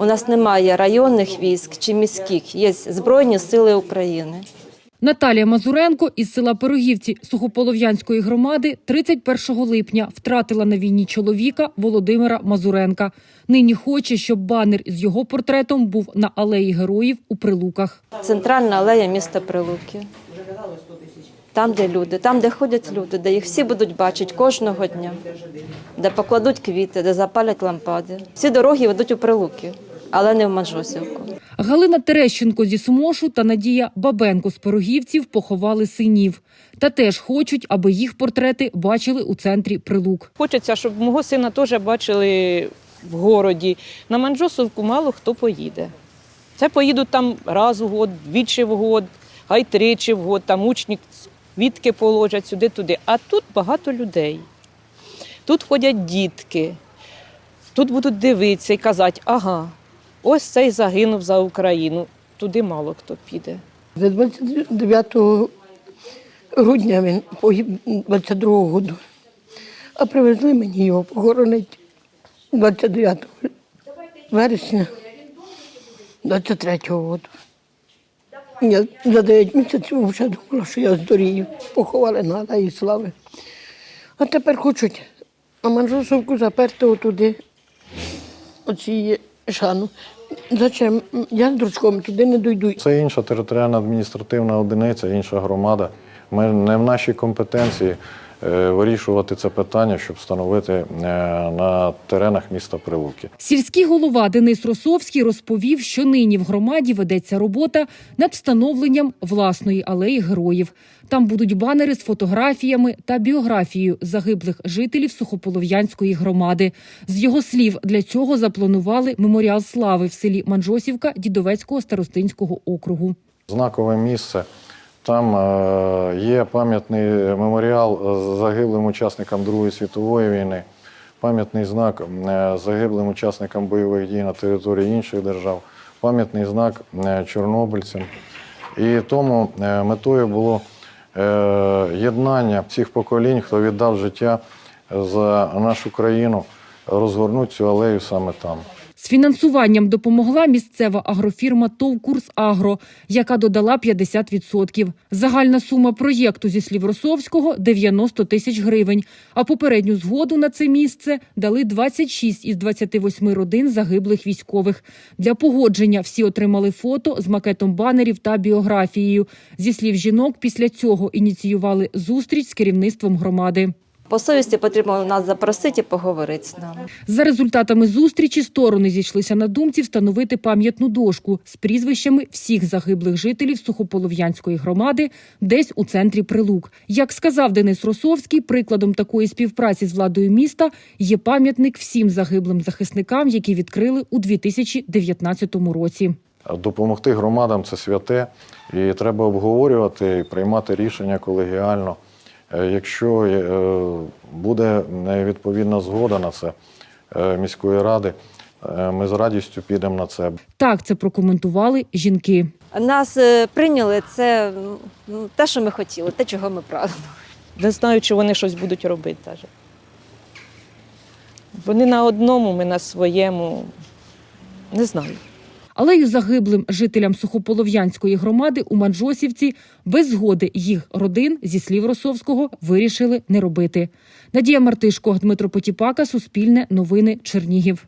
У нас немає районних військ чи міських, є Збройні Сили України. Наталія Мазуренко із села Пирогівці Сухополов'янської громади 31 липня втратила на війні чоловіка Володимира Мазуренка. Нині хоче, щоб банер з його портретом був на алеї героїв у Прилуках. Центральна алея міста Прилуки. Там, де люди, там, де ходять люди, де їх всі будуть бачити кожного дня, де покладуть квіти, де запалять лампади. Всі дороги ведуть у Прилуки, але не в Манжосівку. Галина Терещенко зі Смошу та Надія Бабенко з Пирогівців поховали синів. Та теж хочуть, аби їх портрети бачили у центрі Прилук. Хочеться, щоб мого сина теж бачили в городі. На Манджосовку мало хто поїде. Це поїдуть там раз у год, двічі в год, хай тричі в год, там учні квітки положать сюди-туди. А тут багато людей. Тут ходять дітки, тут будуть дивитися і казати, ага, ось цей загинув за Україну. Туди мало хто піде. З 29 грудня він погиб 22-го року. А привезли мені його похоронити 29 вересня 23-го року. Я за 9 місяців вже думала, що я здорію. Поховали на Алеї Слави. А тепер хочуть на Манжосовку заперти отуди оці шану. Зачем? Я з дружком туди не дойду. Це інша територіальна адміністративна одиниця, інша громада. Ми не в нашій компетенції вирішувати це питання, щоб встановити е, на теренах міста Прилуки. Сільський голова Денис Росовський розповів, що нині в громаді ведеться робота над встановленням власної алеї героїв. Там будуть банери з фотографіями та біографією загиблих жителів Сухополов'янської громади. З його слів, для цього запланували меморіал слави в селі Манжосівка Дідовецького старостинського округу. Знакове місце. Там е, є пам'ятний меморіал загиблим учасникам Другої світової війни, пам'ятний знак е, загиблим учасникам бойових дій на території інших держав, пам'ятний знак е, чорнобильцям. І тому метою було єднання всіх поколінь, хто віддав життя за нашу країну, розгорнути цю алею саме там. З фінансуванням допомогла місцева агрофірма ТОВ «Курс Агро», яка додала 50%. Загальна сума проєкту, зі слів Росовського, 90 тисяч гривень. А попередню згоду на це місце дали 26 із 28 родин загиблих військових. Для погодження всі отримали фото з макетом банерів та біографією. Зі слів жінок, після цього ініціювали зустріч з керівництвом громади. По совісті потрібно нас запросити і поговорити з нами. За результатами зустрічі сторони зійшлися на думці встановити пам'ятну дошку з прізвищами всіх загиблих жителів Сухополов'янської громади десь у центрі Прилук. Як сказав Денис Росовський, прикладом такої співпраці з владою міста є пам'ятник всім загиблим захисникам, які відкрили у 2019 році. Допомогти громадам це святе, і треба обговорювати і приймати рішення колегіально. Е, Якщо е, буде е, відповідна згода на це міської ради, ми з радістю підемо на це. Так це прокоментували жінки. Нас прийняли це те, що ми хотіли, те, чого ми прагнули. Не знаю, чи вони щось будуть робити навіть. Вони на одному, ми на своєму. Не знаю. Алею загиблим жителям Сухополов'янської громади у Манжосівці без згоди їх родин, зі слів Росовського, вирішили не робити. Надія Мартишко, Дмитро Потіпака, Суспільне, Новини, Чернігів.